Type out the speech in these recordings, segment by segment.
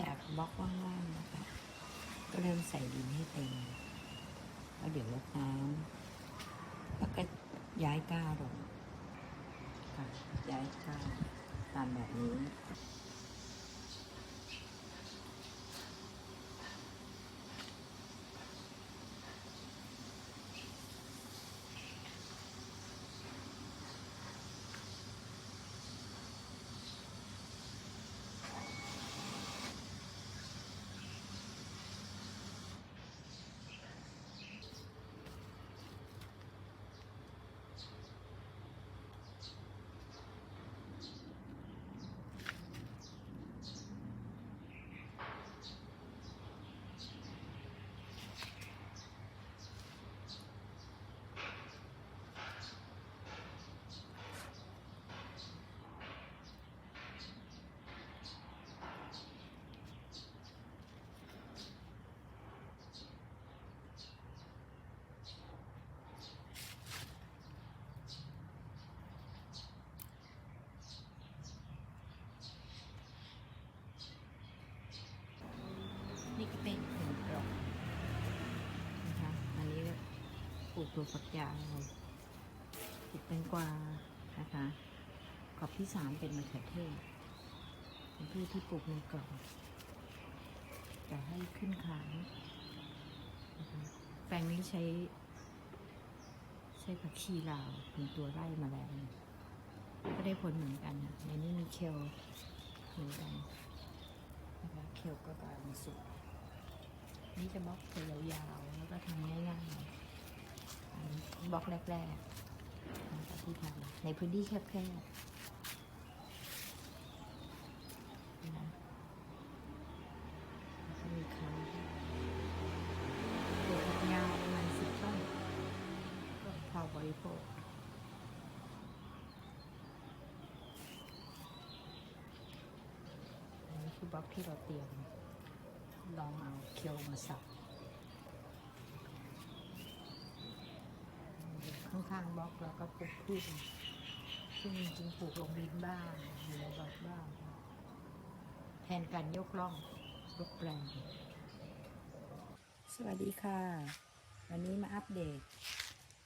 จากบล็อกว่างๆนะคะ ก็เริ่มใส่ดินให้เต็มแล้วเดี๋ยวลดน้ำแล้วก็ย้ายก้าลงค่ะย้ายก้าตามแบบนี้ นี่ก็เป็นหนึ่งกล่องนะคะ อันนี้ปลูก ตัวฝักยาวปลูกแตงกวานะคะกรอบที่สามเป็นมะเขือเทศเป็นพืชที่ปลูกในกล่องจะให้ขึ้นขายนะคะแปลงนี้ใช้ ใช้ผักชีลาวเป็นตัวไล่แมลงก็ได้ผลเหมือนกันนะในนี้มีเคลเหมือนกันนะคะเคลก็กลายเป็นสุกนี่จะบล็อกตัวยาวๆแล้วก็ทำง่ายๆ บล็อกแรกๆที่ทำในพื้นที่แคบๆนะแล้วก็มีเขาปลูกยาวประมาณสิบต้นก็พอบริโภคอันนี้คือบล็อกที่เราเตรียมลองเอาเคียวมาสับ ข้างๆบล็อกแล้วก็ปลูกพืชซึ่งจริงๆปลูกลงดินบ้างอยู่ในบล็อกบ้างแทนการยกล่องยกแปลง สวัสดีค่ะ วันนี้มาอัปเดต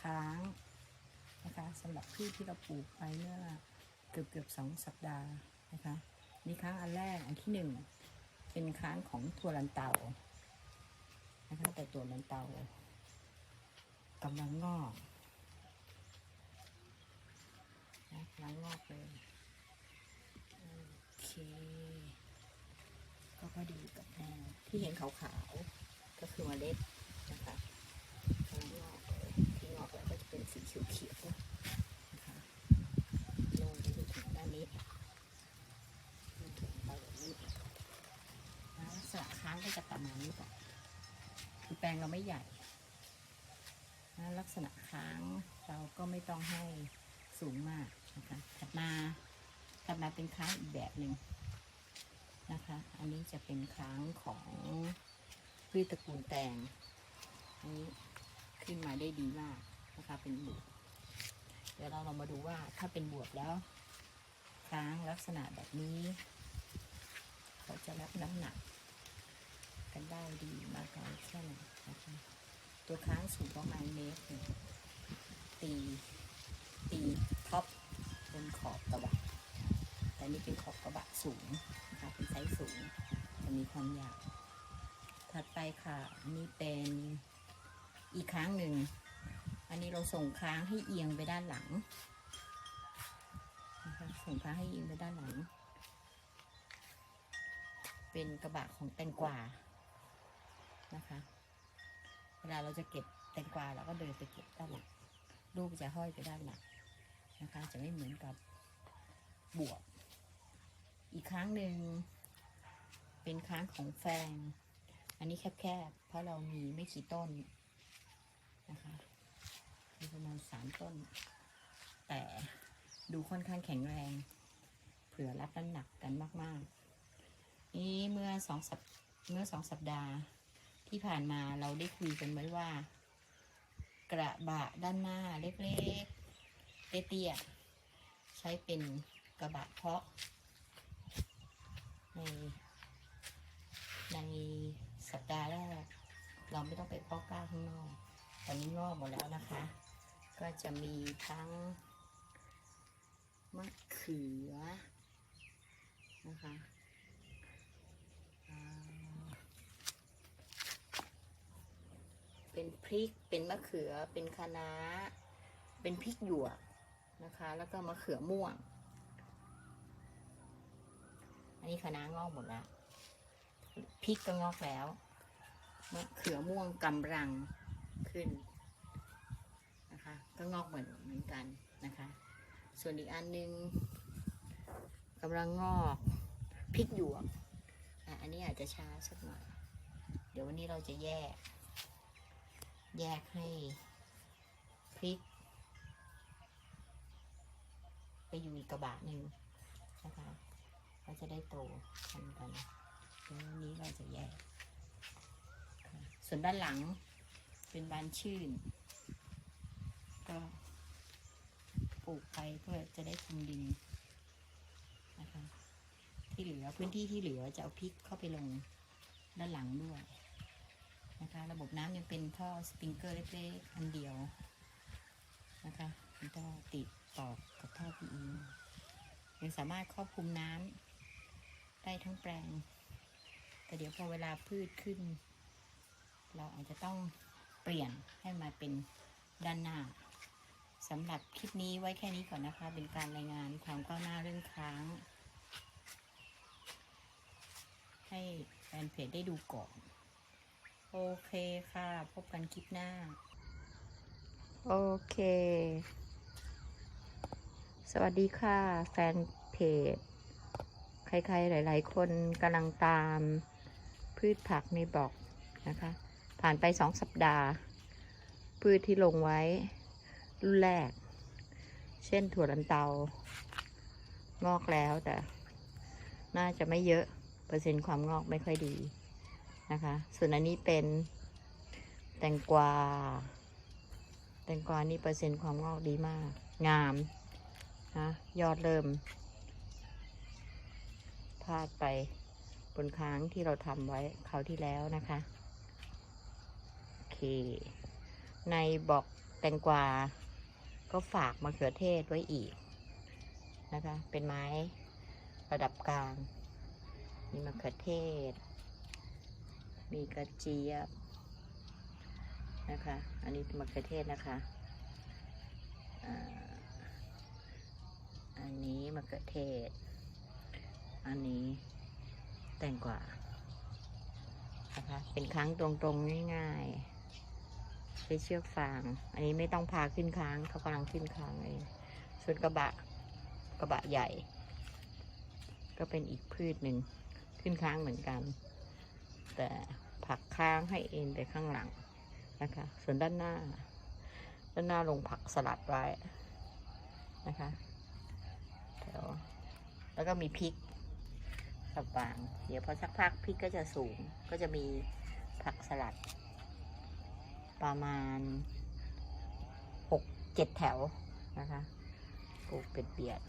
ค้างนะคะสำหรับพืชที่เราปลูกไปเมื่อเกือบเกือบสองสัปดาห์นะคะนี่ค้างอันแรกอันที่หนึ่งเป็นค้างของถั่วลันเตานะคะแต่ตัวลันเตากำลังงอก นะกำลังงอกเลยโอเค ก็พอดีกับแนวที่เห็นขาวๆ ก็คือเมล็ดนะคะกำลังงอกเลยที่งอกแล้วก็จะเป็นสีเขียวๆนะคะลงไปถึงด้านนี้ถึงไปแบบนี้นะลักษณะค้างก็จะประมาณนี้ก่อนคือแปลงเราไม่ใหญ่นะลักษณะค้างเราก็ไม่ต้องให้ สูงมากนะคะถัดมาถัดมาเป็นค้างอีกแบบหนึ่งนะคะ อันนี้จะเป็นค้างของพืชตระกูลแตง อันนี้ขึ้นมาได้ดีมากนะคะ เป็นบวบเดี๋ยวเราลองมาดูว่าถ้าเป็นบวบแล้ว ค้างลักษณะแบบนี้เขาจะรับน้ำหนัก กันได้ดีมากน้อยแค่ไหนนะคะตัวค้างสูงประมาณเมตรตี ตีท็อปบนขอบกระบะ แต่นี่เป็นขอบกระบะสูงนะคะเป็นไซส์สูง จะมีความยาว ถัดไปค่ะอันนี้เป็นอีกครั้งหนึ่ง อันนี้เราส่งค้างให้เอียงไปด้านหลังนะคะส่งค้างให้เอียงไปด้านหลัง เป็นกระบะของแตงกวา นะคะ เวลาเราจะเก็บแตงกวาเราก็เดินไปเก็บด้านหลังลูกจะห้อยไปด้านหลัง นะคะ จะไม่เหมือนกับบวบอีกครั้งหนึ่งเป็นครั้งของแฟงอันนี้แคบๆ เพราะเรามีไม่กี่ต้นนะคะมีประมาณสามต้น แต่ดูค่อนข้างแข็งแรง เผื่อรับน้ำหนักกันมากๆ นี้เมื่อสองสัปเมื่อสองสัปดาห์ที่ผ่านมาเราได้คุยกันไว้ว่า กระบะด้านหน้าเล็ก เตี้ยๆใช้เป็นกระบะเพาะ ในในสัปดาห์แรกเราไม่ต้องไปเพาะกล้าข้างนอก ตอนนี้งอกหมดแล้วนะคะ ก็จะมีทั้งมะเขือนะคะเป็นพริก เป็นมะเขือ เป็นคะน้า เป็นพริกหยวก นะคะ แล้วก็มะเขือม่วง อันนี้คะน้างอกหมดแล้วพริกก็งอกแล้วมะเขือม่วงกำลังขึ้นนะคะ ก็งอกเหมือนเหมือนกันนะคะ ส่วนอีกอันหนึงกำลังงอกพริกหยวกอะอันนี้อาจจะช้าสักหน่อย เดี๋ยววันนี้เราจะแยก แยกให้พริก ไป อยู่อีกกระบะหนึ่งนะคะก็จะได้โตทันกันเดี๋ยววันนี้เราจะแยก ส่วนด้านหลังเป็นบานชื่น ก็ปลูกไปเพื่อจะได้คุมดินนะคะที่เหลือพื้นที่ที่เหลือจะเอาพริกเข้าไปลงด้านหลังด้วยนะคะระบบน้ำยังเป็นท่อสปริงเกอร์เล็กๆอันเดียวนะคะมันก็ติดต่อ ยังสามารถครอบคลุมน้ำได้ทั้งแปลง แต่เดี๋ยวพอเวลาพืชขึ้น เราอาจจะต้องเปลี่ยนให้มาเป็นด้านหน้าสำหรับคลิปนี้ไว้แค่นี้ก่อนนะคะ เป็นการรายงานความก้าวหน้าเรื่องค้าง ให้แฟนเพจได้ดูก่อน โอเคค่ะ พบกันคลิปหน้า โอเค สวัสดีค่ะแฟนเพจ ใครๆ หลาย ๆ คนกำลังตามพืชผักในบล็อกนะคะ ผ่านไปสองสัปดาห์ พืชที่ลงไว้ รุ่นแรก เช่นถั่วลันเตา งอกแล้วแต่ น่าจะไม่เยอะ เปอร์เซ็นต์ความงอกไม่ค่อยดีนะคะ ส่วนอันนี้เป็นแตงกวา แตงกวานี่เปอร์เซ็นต์ความงอกดีมาก งาม นะยอดเริ่มพลาดไปบนค้างที่เราทำไว้คราวที่แล้วนะคะโอเค ในบอกแตงกวา ก็ฝากมะเขือเทศไว้อีกนะคะ เป็นไม้ระดับกลาง มีมะเขือเทศ มีกระเจี๊ยบนะคะ อันนี้มะเขือเทศนะคะอ่า อันนี้มะเขือเทศ อันนี้แตงกวานะคะเป็นค้างตรงๆง่ายๆใช้เชือกฟาง อันนี้ไม่ต้องพาขึ้นค้างเขากำลังขึ้นค้างเองส่วนกระบะกระบะใหญ่ ก็เป็นอีกพืชหนึ่งขึ้นค้างเหมือนกัน แต่ผักค้างให้เอ็นไปข้างหลังนะคะ ส่วนด้านหน้า ด้านหน้าลงผักสลัดไว้นะคะ แถวแล้วก็มีพริกสับบาง เดี๋ยวพอสักพักพริกก็จะสูง ก็จะมีผักสลัด ประมาณหกเจ็ดแถวนะคะปลูกเป็นเบียด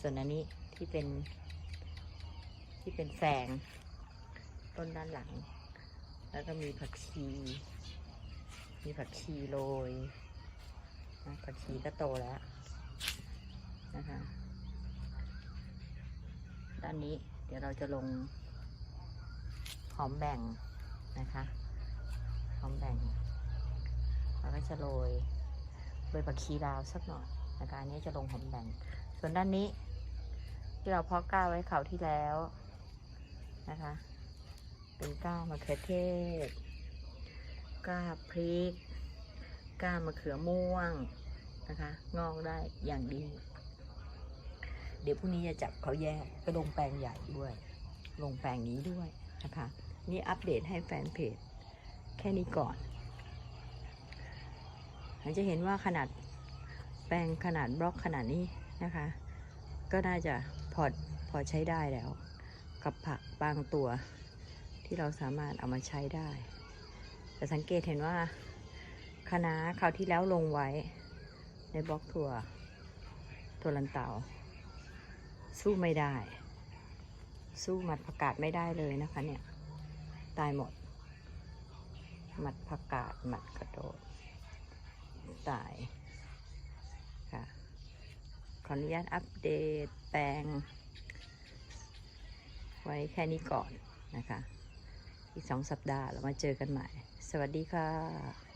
ส่วนอันนี้ที่เป็น ที่เป็นแฝงต้นด้านหลัง แล้วก็มีผักชี มีผักชีโรยผักชีก็โตแล้ว นะคะ ด้านนี้เดี๋ยวเราจะลงหอมแบ่งนะคะหอมแบ่งแล้วก็จะโรยโรยผักชีลาวสักหน่อยนะคะอันนี้จะลงหอมแบ่ง ส่วนด้านนี้ ที่เราเพาะก้าไว้เขาวที่แล้วนะคะ เป็นก้ามะเขือเทศ ก้าพริก ก้ามะเขือม่วงนะคะ งอกได้อย่างดี เดี๋ยวพรุ่งนี้จะจับเขาแยกก็ลงแปลงใหญ่ด้วย ลงแปลงนี้ด้วยนะคะ นี่อัปเดตให้แฟนเพจ แค่นี้ก่อนเราจะเห็นว่าขนาดแปลงขนาดบล็อกขนาดนี้นะคะ ก็น่าจะพอพอใช้ได้แล้ว กับผักบางตัวที่เราสามารถเอามาใช้ได้ แต่สังเกตเห็นว่าคณะคราวที่แล้วลงไว้ในบล็อกถั่วถั่วลันเตา สู้ไม่ได้ สู้หมัดผักกาดไม่ได้เลยนะคะเนี่ย ตายหมด หมัดผักกาดหมัดกระโดด ตายค่ะ ขออนุญาตอัปเดตแปลง ไว้แค่นี้ก่อนนะคะ อีกสองสัปดาห์เรามาเจอกันใหม่ สวัสดีค่ะ